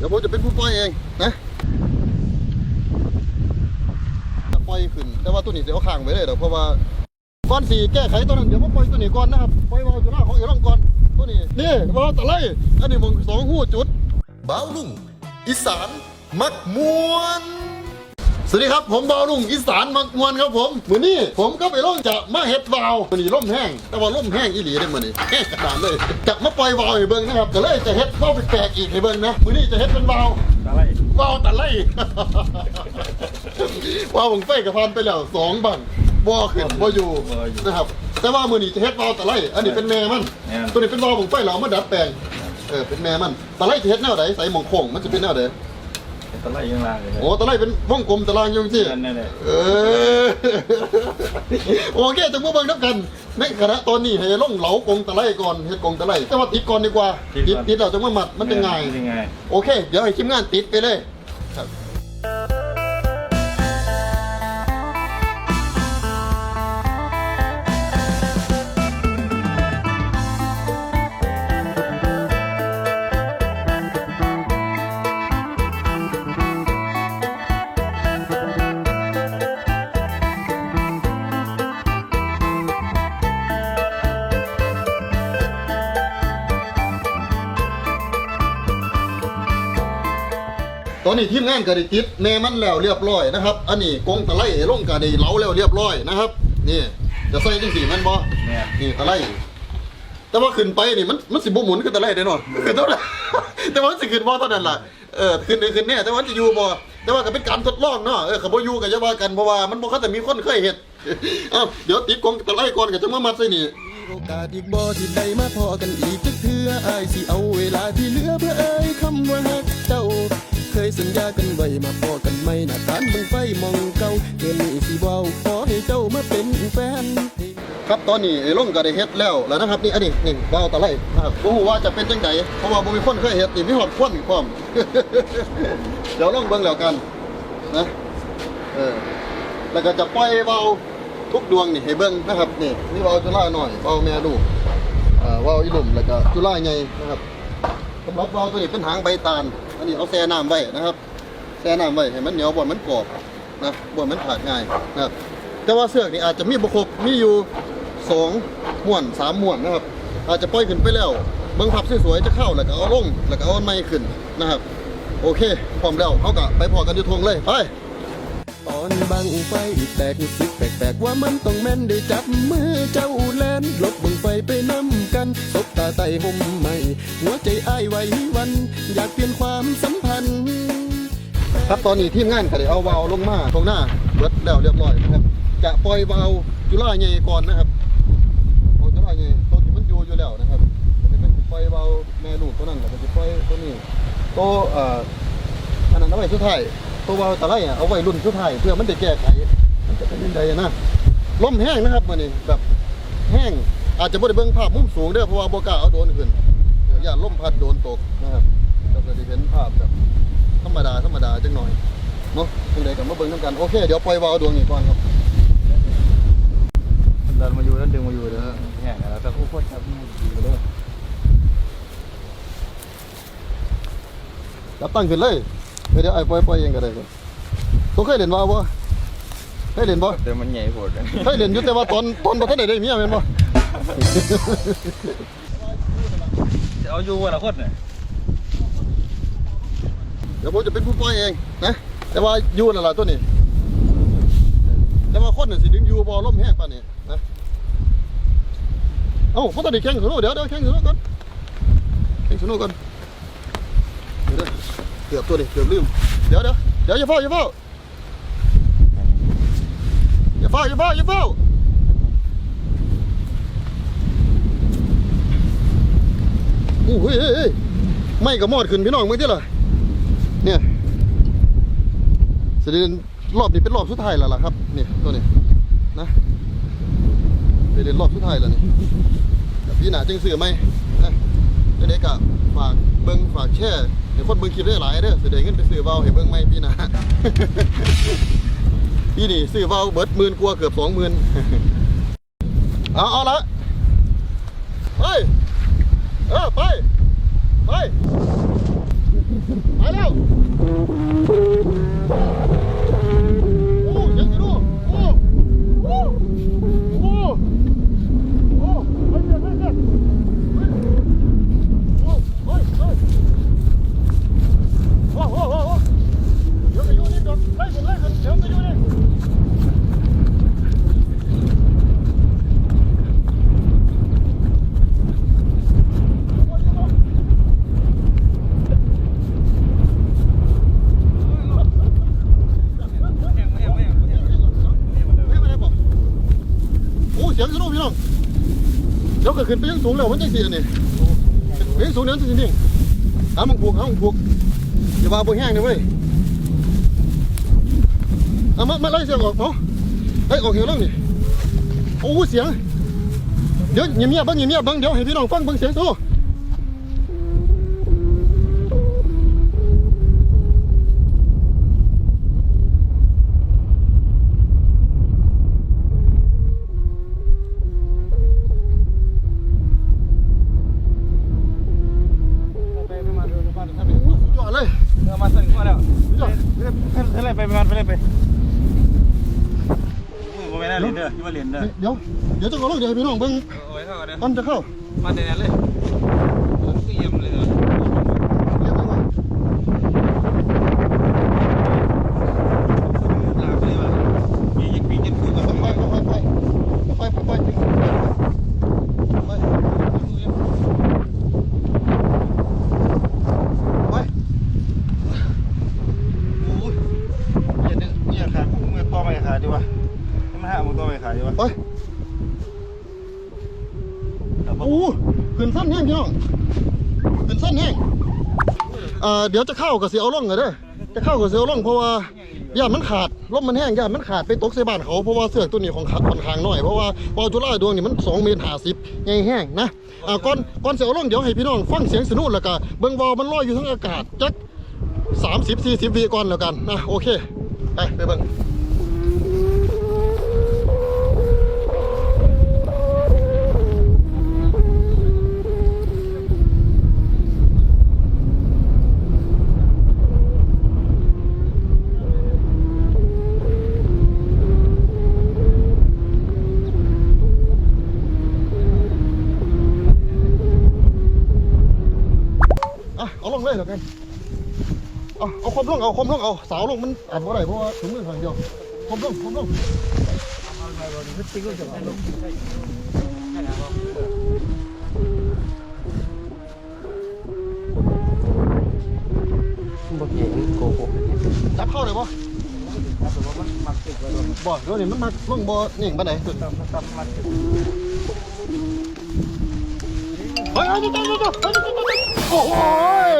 เดี๋ยวผมจะเป็นผู้ปล่อยเองนะปล่อยขึ้น แต่ว่าตัวนี้เดี๋ยวเอาข้างไว้เลยเดี๋ยวเพราะว่าก้อนสีแก้ไขตัวนั้นเดี๋ยวผมปล่อยตัวนี้ก่อนนะครับปล่อยวาวจุฬาของอีร่องก่อนตัวนี้นี่วาวตะไลอันนี้มึงสองหูจุดบ้าลุงอีสานมักมวน สวัสดีครับ ผมบาวลุงอีสานมักมวนครับผมมือนี้ผมก็ไปล่องจะมาเฮ็ดวาวมือนี้ล่มแห้ง แต่ว่าล่มแห้งอีหลีได้มือนี้แห้งกระดานเลยจะมาปล่อยวาวให้เบิ่งนะครับก็เลยจะเฮ็ดวาวแปลกๆอีกให้เบิ่งนะมือนี้จะเฮ็ดเป็นวาวอะไรวาวตะไลวาวบังไฟกับพันไปแล้วสองบังบ่ขึ้นบ่อยู่นะครับ แต่ว่ามือนี้จะเฮ็ดวาวตะไลอันนี้เป็นแม่มัน ตัวนี้เป็นวาวบังไฟเราเอามาดัดแปลงเออเป็นแม่มันตะไลจะเฮ็ดแนวใดใส่หมองโค้งมันจะเป็นแนวใด ตะไลยังล่างเลยโอ้ตะไลเป็นวงกลมตารางอยุ่จังซี่นั่นแหละเออโอเคจังพวกเบิ่งนับกันในขณะตอนนี้ให้ล่องเหลากงตะไลก่อนเฮ็ดกงตะไลแต่ว่าติดก่อนดีกว่าติดติดเราจะมามัดมันจะง่ายยังไงโอเค เดี๋ยวให้ทีมงานติดไปเลยครับ อนนี้ทีมงานก็ได้ติดแม่มันแล้วเรียบร้อยนะครับ อันนี้กงตะไลลงก็ได้เหลาแล้วเรียบร้อยนะครับ นี่จะใส่จังสีแมันบ่เนี่ยนี่ตะไลแต่ว่าขึ้นไปนี่มันมันสิบ่หมุนขึ้นตะไลแน่นอนขึ้นเท่าไหร่แต่ว่ามันสิขึ้นบ่เท่านั้นล่ะเออขึ้นได้ขึ้นแน่แต่ว่ามันจะอยู่บ่แต่ว่าก็เป็นการทดลองเนาะเออเขาบ่อยู่ก็อย่าว่ากันเพราะว่ามันบ่คันแต่มีคนเคยเฮ็ดเอ้าเดี๋ยวติดกงตะไลก่อนก็จะมามัดใส่นี่โอกาสอีกบ่ที่ได้มาพอกันอีกจักเทื่ออายสิเอาเวลาที่เหลือเพื่อเอ่ยคำว่าฮักเจ้าเค ยสัญญากันไว้มาพอกันไหมหน้าทานเบิ่งไฟมองเก่าเดือนนี้สิเว้าขอให้เจ้ามาเป็นแฟนครับตอนนี้ไอ้ล่งก็ได้เฮ็ดแล้วแล้วนะครับนี่อันนี้นี่ว่าวตะไลครับบ่ฮู้ว่าจะเป็นจังไดเพราะว่าบ่มีคนเคยเฮ็ดนี่มีฮอดควันพร้อมเดี๋ยวลองเบิ่งแล้วกันนะเออแล้วก็จะปล่อยว่าทุกดวงนี่ให้เบิ่งนะครับนี่มีว่าจุฬาหน่อยว่าแม่ลูกเอ่อว่าอีหลุมแล้วก็จุฬาใหญ่นะครับสำหรับว่าตัวนี้เป็นหางใบตาล อันนี้เอาแช่น้ำไว้นะครับแช่น้ำไว้ให้มันเหนียวบ่มันกรอบนะบ่มันขาดง่ายนะครับแต่ว่าเสือกนี่อาจจะมีบครบมีอยู่สองม้วนสามม้วนนะครับ อาจจะปล่อยขึ้นไปแล้วเบิ้งพับสวยๆจะเข้าแล้วก็เอาลงแล้วก็เอาไม่ขึ้นนะครับ โอเคพร้อมแล้วเขาก็ไปพอกันอยู่ทงเลยไป ตอนบังไฟแตกสึกแปลกๆว่ามันต้องแม่นได้จับมือเจ้าแลนลบบังไฟไปน้ำกันสบตาไต่ห่มใหม่ หัวใจอ้ายไหววัน อยากเปลี่ยนความสัมพันธ์ ครับตอนนี้ทีมงานก็ได้เอาวาลลงมาตรงหน้าเบิดแล้วเรียบร้อยนะครับจะปล่อยวาลจุฬาใหญ่ก่อนนะครับเอาจุฬาใหญ่ตัวที่มันอยู่อยู่แล้วนะครับจะเป็นปล่อยวาลแม่ลูกตัวนั้นแล้วก็จะปล่อยตัวนี้ตัวเอ่ออันนั้นเอาไว้สุดท้ายตัววาล์วตะไลอะเอาไว้รุ่นสุดท้ายเพื่อมันจะแก้ไข มันจะเป็นยังไงนะลมแห้งนะครับมันนี่แบบแห้งอาจจะบ่ได้เบิ่งภาพมุมสูงเด้อเพราะว่าโบกล้าเอาโดรนขึ้นเดี๋ยวอย่าลมพัดโดนตกนะครับเราจะได้เห็นภาพแบบธรรมดาธรรมดาจังหน่อยเนาะยังไงกับมาเบิ่งน้ำกันโอเคเดี๋ยวปล่อยวาวดวงนี้ก่อนครับเดินมาอยู่แล้วดึงมาอยู่เด้อแห้งแล้วแต่โคตรครับอยู่เลยจับตั้งขึ้นเลย เดี๋ยวไอ้ปล่อยปล่อยเองก็ได้ครับตัวเคยเล่นวาล์วบ่เคยเล่นบ่แต่มันใหญ่โหดเคยเล่นอยู่แต่ว่าตอนตอนบ่ทันได้ได้เมียแม่นบ่ เอาอยู่วันละคนเนี่ยเดี๋ยวผมจะเป็นผู้ปล่อยเองนะแต่ว่าอยู่นั่นล่ะตัวนี้ แต่ว่าคนน่ะสิดึงอยู่บ่ลมแห้งปานนี้นะเอ้าบ่ทันได้แข่งสนุกเดี๋ยวเดี๋ยวแข่งสนุกก่อนแข่งสนุกก่อนเดี๋ยวเดี๋ยว เกือบตัวนี้เกือบลืม เดี๋ยวเดี๋ยวเดี๋ยวอย่าเฝ้าอย่าเฝ้าอย่าเฝ้าอย่าเฝ้าอย่าเฝ้าโอ้ยเฮ้ยเฮ้ไม่กับมอดขึ้นพี่น้องมึงที่ล่ะเนี่ยสดงรอบนี้เป็นรอบสุดท้ายแล้วล่ะครับเนี่ยตัวนี้นะเป็นรอบสุดท้ายแล้วนี่พี่หนาจึงซื้อไหม นเด็กๆก็ฝากเบิ้งฝากแช่เดี๋ยวคนเบิ้งคลิปได้หลายเด้อแสดงเงินไปซื้อเบาให้เบิ้งไหมพี่นาพี่นี่ซื้อเบาเบิดหมื่นกว่าเกือบสองหมื่นเอาเอาละไปเออไปไปไปแล้วโอ้ยังอยู่ดูโอ้โอ้โอ้โอ้ไปเรื่อยไปเรื่อยโอ้เฮ้ยเฮ้ยโอ้โอ้โอ้โอ้เดี๋ยวก็อยู่นี่ดอกไล่กันไล่กันเดี๋ยวก็อยู่นี่ ไม่ไม่ได้บอกโอ้เสียงสนุกพี่น้องเดี๋ยว ก็ขึ้นไปยังสูงแล้วมันจะเสียนี่ไปยังสูงเดี๋ยวมันจะนิ่งหามึงผูกหามังผูกอย่าว่าบ่แห้งนะเว้ยเอามามาไล่เสียงออกเนาะไล่ออกเหี่ยวแล้วนี่โอ้เสียงเดี๋ยวเงียบๆบ้างเงียบๆบ้างเดี๋ยวให้พี่น้องฟังเบ้งเสียงโเรียนเด้อเดี๋ยวเดี๋ยวจะขอลงเดี๋ยวให้พี่น้องเบิ่งโอ้ยเข้ากันเด้อตอนจะเข้า มาแต่นั้นเลย เดี๋ยวจะเข้ากับเสียเอาล่องเหรอเด้อจะเข้ากับเสียเอาล่องเพราะว่าย่านมันขาดลมมันแห้งย่านมันขาดไปตกใส่บ้านเขาเพราะว่าเสือกตัวนี้ของขาค่อนข้างน้อยเพราะว่าพอจุฬาดวงนี่มัน2เมตร50ใหญ่แห้งนะอ่าก่อนก่อนเสียเอาล่องเดี๋ยวให้พี่น้องฟังเสียงสนุนแล้วก็เบิ่งวอลมันลอยอยู่ทั้งอากาศจัก30 40วิก่อนแล้วกันนะโอเคไปไปเบิ่ง เลยแล้วกันเอาเอาคมลงเอาคมลงเอาสาวลงมันอาจบ่ได้เพราะว่าถุงมือข้างเดียวคมลงคมลงบ่เก่งโกหกจับเข้าเลยบ่บ่เดี๋ยวนี้มันมาลงบ่นี่งบ่ไหนสุดเฮ้ยเฮ้ยเดี๋ยวเดี๋ยวเดี๋ยวเดี๋ยวเดี๋ยวเดี๋ยวโอ้โหย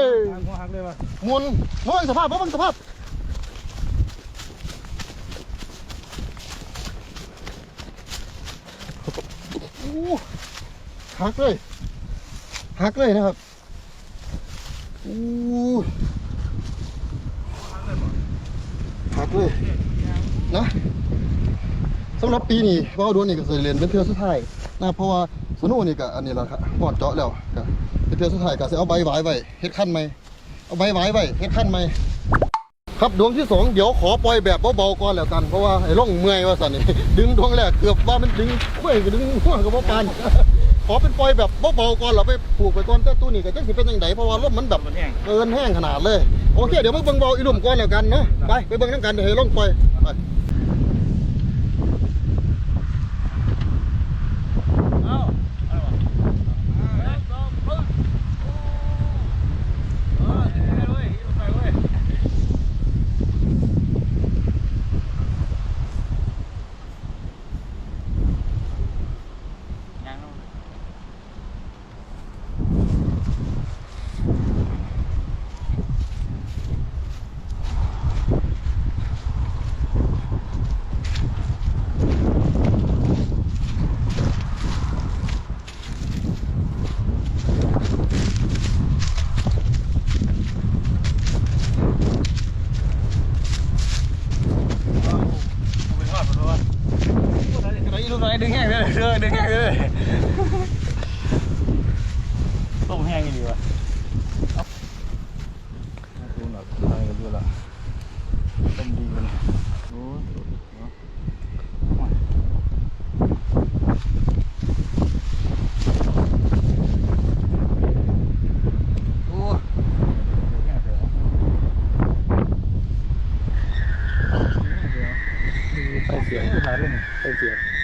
มุนมองสภาพมองสภาพโอ้หักเลยหักเลยนะครับโอ้หักเลยนะสำหรับปีนี้ว่าวดวนนี่ก็เคยเรียนเป็นเทือสุดท้ายนะเพราะว่าสนุนี่ก็อันนี้แหละครับหอดเจาะแล้วก็เป็นเทือสุดท้ายก็จะเอาใบไว้ไว้เฮ็ดขั้นไหม เอาไว้ไว้ไว้เฮ็ดขั้นไหมครับดวงที่สองเดี๋ยวขอปล่อยแบบเบาๆก่อนแล้วกันเพราะว่าไอ้ร่องเมื่อยว่าสันนี่ดึงดวงแรกเกือบว่ามันดึงเมื่อยก็ดึงหัวกับว่าปานขอเป็นปล่อยแบบเบาๆก่อนเราไปผูกไปก่อนแต่ตู้นี่ก็จังสิเป็นยังไงเพราะว่าลมมันแบบมันแห้งเกินแห้งขนาดเลยโอเคเดี๋ยวมาเบิ่งเบาอีหลุมก่อนแล้วกันเนาะไปไปเบิ่งทั้งกันเดี๋ยวให้ร่องปล่อยไป đứng ngay đây tôm hang gì vậy tôm nợ tôm hang cái là tôm gì vậy Thank you.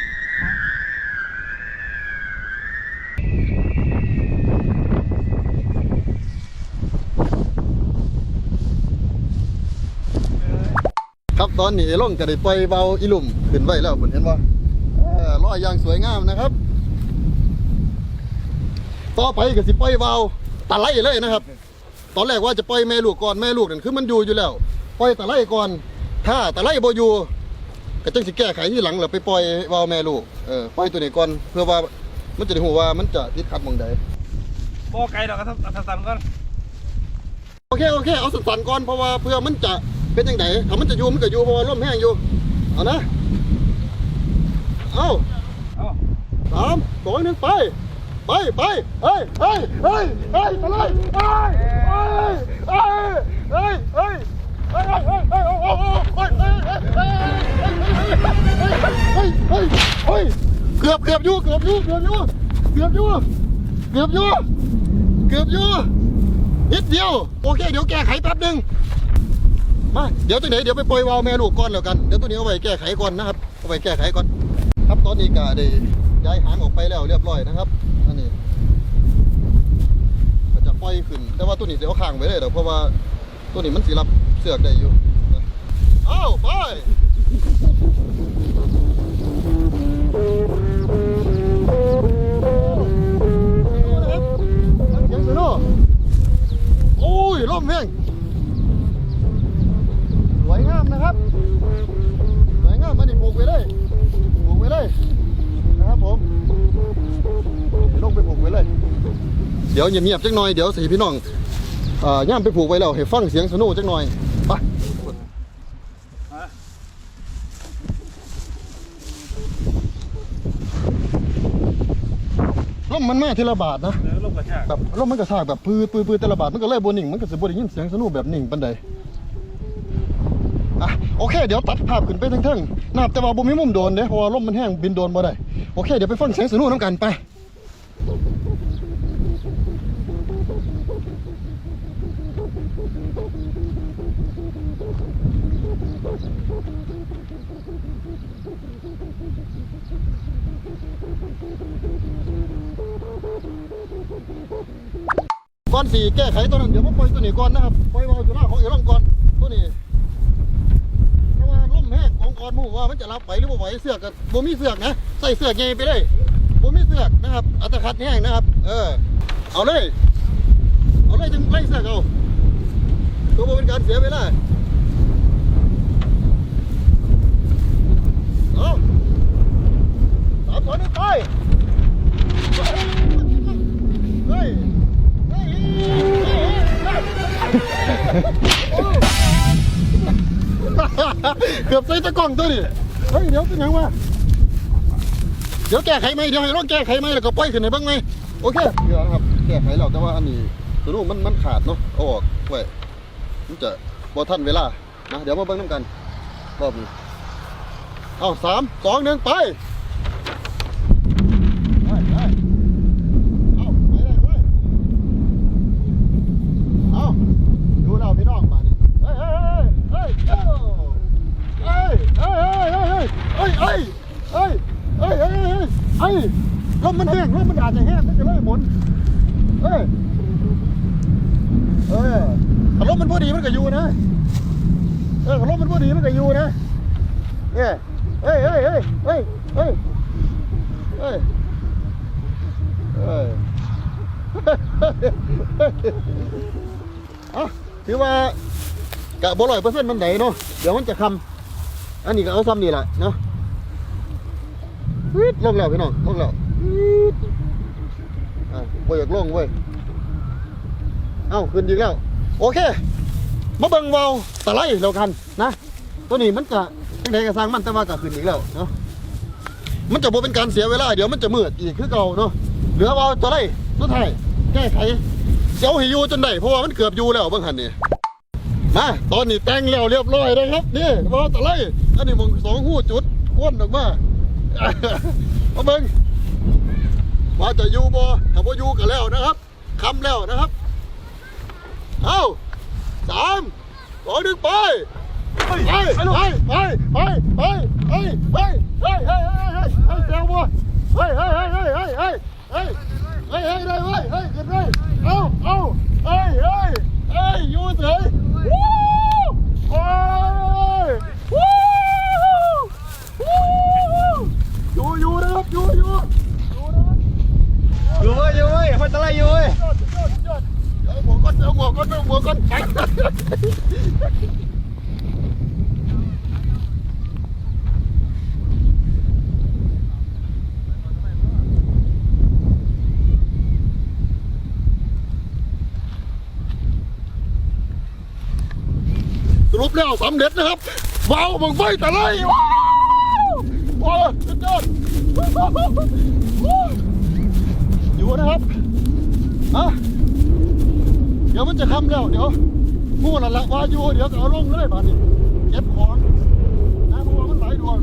ตอนนี้ลงจะได้ปล่อยเบาอีหลุ่มขึ้นไว้แล้วคุณเห็นว่าลอยอย่างสวยงามนะครับ ต่อไปก็สิปล่อยเบาตะไลเลยนะครับ ตอนแรกว่าจะปล่อยแม่ลูกก่อนแม่ลูกนั่นคือมันอยู่อยู่แล้วปล่อยตะไลก่อน ถ้าตะไลบ่อยู่ก็จังสิแก้ไขที่หลังแล้วไปปล่อยเบาแม่ลูกเออปล่อยตัวนี้ก่อนเพื่อว่ามันจะได้หูว่ามันจะติดขัดหมองใดบ่ไกลดอกครับเอาสั้นๆก่อนโอเคโอเคเอาสั้นๆก่อนเพราะว่าเพื่อมันจะ เป็นยังไงถ้ามันจะอยู่มันก็อยู่เพราะว่าลมแห้งอยู่ เอานะ เอาเอ้าสามสองหนึ่งไป ไปไปเฮ้ยเฮ้ยเฮ้ยเฮ้ยอะไรเฮ้ยเฮ้ยเฮ้ยเฮ้ยเฮ้ยเฮ้ยเฮ้ยเฮ้ยเฮ้ยโอ้โหเฮ้ยเฮ้ยเฮ้ยเฮ้ยเฮ้ยเฮ้ยเฮ้ยเกือบเกือบอยู่เกือบอยู่เกือบอยู่เกือบอยู่เกือบอยู่เกือบอยู่นิดเดียว โอเค เดี๋ยวแก้ไขแป๊บหนึง มาเดี๋ยวตัวไหนเดี๋ยวไปปล่อยวาล์วแม่ลูกก่อนแล้วกันเดี๋ยวตัวนี้เอาไว้แก้ไขก่อนนะครับเอาไว้แก้ไขก่อน ครับตอนนี้ก็ได้ย้ายหางออกไปแล้วเรียบร้อยนะครับอันนี้ก็จะปล่อยขึ้น แต่ว่าตัวนี้เดี๋ยวเอาข้างไว้เลยเดี๋ยวเพราะว่าตัวนี้มันสีรับเสือกได้อยู่นะเอ้าไปเสียโอ้ยลมแห้งสวยงามนะครับ สวยงามมันนี่ปลู กไว้เลยปลูกไว้เลยนะครับผมเดี๋ยวลงไปปลูกไว้เลย เดี๋ยวเงียบๆจักหน่อยเดี๋ยวสิพี่น้องอ่าย่ามไปปลูกไว้แล้วให้ฟังเสียงสนุจักหน่อยไปฮะลมมันมาทีละบาทนะเดี๋ยวลงกระชาก แบบลมมันกระชากแบบปืดปืดปืดแต่ละบาทมันก็เลยบนนิ่งมันก็จะบนได้ยินเสียงสนุแบบหนิ่งปันใด อะโอเค เดี๋ยวตัดภาพขึ้นไปทั้งๆนับแต่ว่าบ่มีมุมโดนเด้เพราะว่าลมมันแห้งบินโดนบ่ได้โอเค เดี๋ยวไปฟังเสียงสนุน้ำกันไปก่อนสีแก้ไขตัวนั้นเดี๋ยวมาปล่อยตัวนี้ก่อนนะครับปล่อยวาวอยู่หน้าของเอร่องก่อนเพราะว่าลมแห้ หมูว่ามันจะรับไหวหรือบ่ไหวเสือกกับบ่มีเสือกนะใส่เสือกไงไปเลยบ่มีเสือกนะครับ อัตคัดแห้งนะครับ เออ เอาเลย เอาเลยจึงไล่เสือกเอาตัวบ่เป็นการเสียเวลาเอาสามสองหนึ่งไปเฮ้ยเเกือบใส่ตะกล้องตัวนี่เฮ้ยเดี๋ยวเป็นยังวะเดี๋ยวแก้ไขไหมเดี๋ยวให้ลองแก้ไขไหมแล้วก็ปล่อยขึ้นให้เบ้างไหมโอเคเดี๋ยวนะครับแก้ไขเราแต่ว่าอันนี้ตัวนู้นมันมันขาดเนาะเอาออกไว้มันจะบอทันเวลานะเดี๋ยวมาเบิ่งน้ำกันรอบนี้เอาสามสองหนึ่งไป ฮ้ยเฮ้ลมมันแห้งลมมันอาจจะแห้งมันจะเลยหมุนเฮ้ยเออถ้าลมมันพอดีมันก็อยู่นะเออถ้าลมมันพอดีมันก็อยู่นะเนี่ยเฮ้ยเฮ้ยเฮ้ยเฮ้ยเฮ้ยเฮ้ยเฮ้ยอะถือว่ากะบ่ร้อยเปอร์เซ็นต์มันไหนเนาะเดี๋ยวมันจะคำอันนี้ก็เอาซ้ำนี่แหละเนาะ วีดลงแล้วพี่น้องลงแล้ววีดอะบ่อยากลงเว้ยเอ้าขึ้นอีกแล้ว โอเคมาเบิ่งเวาตะไลแล้วกันนะตัวนี้มันจะจังไดก็สร้างมันแต่ว่าก็ขึ้นอีกแล้วเนาะมันจะบ่เป็นการเสียเวลาเดี๋ยวมันจะมืดอีกคือเก่าเนาะเหลือเวาตะไลสุดท้ายแก้ไขเดี๋ยวห้อยู่จนได้เพราะว่ามันเกือบอยู่แล้วเบิ่งหันนี่มาตอนนี้แต่งแล้วเรียบร้อยนะครับนี่ว่าตะไลอันนี้มองสองหูจุดควนออกมา มาเบิ่งว่าจะอยู่บ่ถ้าบ่อยู่กันแล้วนะครับคำแล้วนะครับ เอาสามสองหนึ่งไปไปไปไปไปไปไปไปไปเฮ้ยเฮ้ยเฮ้ยเฮ้ยเฮ้ยแซวบ่เฮ้ยเฮ้ยเฮ้ยเฮ้ยเฮ้ยเฮ้ยเฮ้ยเฮ้ยเฮ้ยได้เว้ยเฮ้ยขึ้นเลยเอาเอาเฮ้ยเฮ้ยเฮ้ยอยู่เฉยวู้โอ้ยวู้วู้อยู่อยู่นะครับอยู่อยู่อยู่นะครับ อยู่เว้ยอยู่เว้ยคนตะไลอยู่เว้ยเอาหมวกก่อนเอาหมวกก่อนเอาหมวกก่อนไปสรุปแล้วสำเร็จนะครับเบาบังไฟแต่ไรว้าวโอ้ยสุดยอด อยู่นะครับ อะเดี๋ยวมันจะค่ำแล้ว เดี๋ยวพูดนั่นละว่าอยู่เดี๋ยวก็เอาลงเลยบ้านนี้เก็บของนะเพราะว่ามันหลายดวง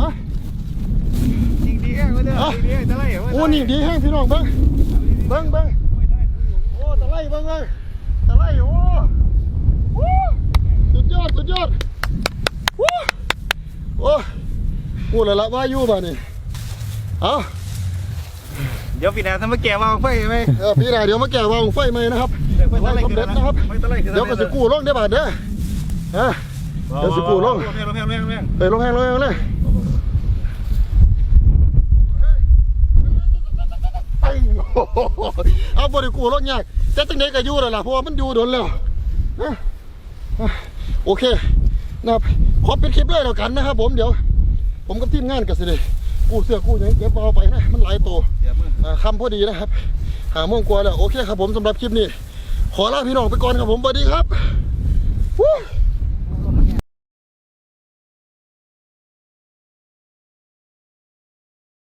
ฮะจริงดีแค่คนเดียวจริงดีตะไลโอ้นี่ดีแห้งพี่น้องเบิ้งเบิ้งเบิ้งโอ้ตะไลเบิ้งเลยตะไลโอ้โอ้สุดยอดสุดยอดโอ้โอ้พูดนั่นละว่าอยู่บ้านนี้เอา เดี๋ยวพี่นาทำมาแก่วางไฟไหมเออพี่นายเดี๋ยวมาแก่วางไฟไหมนะครับไฟสำเร็จนะครับไม่ตะไลคือเดี๋ยวก็จะกู้ลงได้บาทเด้อฮะเดี๋ยวสิกู้ลงลงแม่ลงแม่ลงแม่ลงแม่ไปลงแห้งลงแห้งเลยไอ้โอ้โหเอาบริกูรถยากแต่ตั้งแต่ก็อยู่แล้วล่ะเพราะว่ามันอยู่โดนแล้วนะอะโอเคนะครับขอเป็นคลิปเลยแล้วกันนะครับผมเดี๋ยว ผมกับทีมงานกันสิเลยกู้เสื้อกู้หยังเก็บเอาไปนะ มันหลายตัวเดี๋ยวมืออ่า คำพอดีนะครับหาโมงกว่าแล้วโอเคครับผมสำหรับคลิปนี้ ขอลาพี่น้องไปก่อนครับผมสวัสดีครับ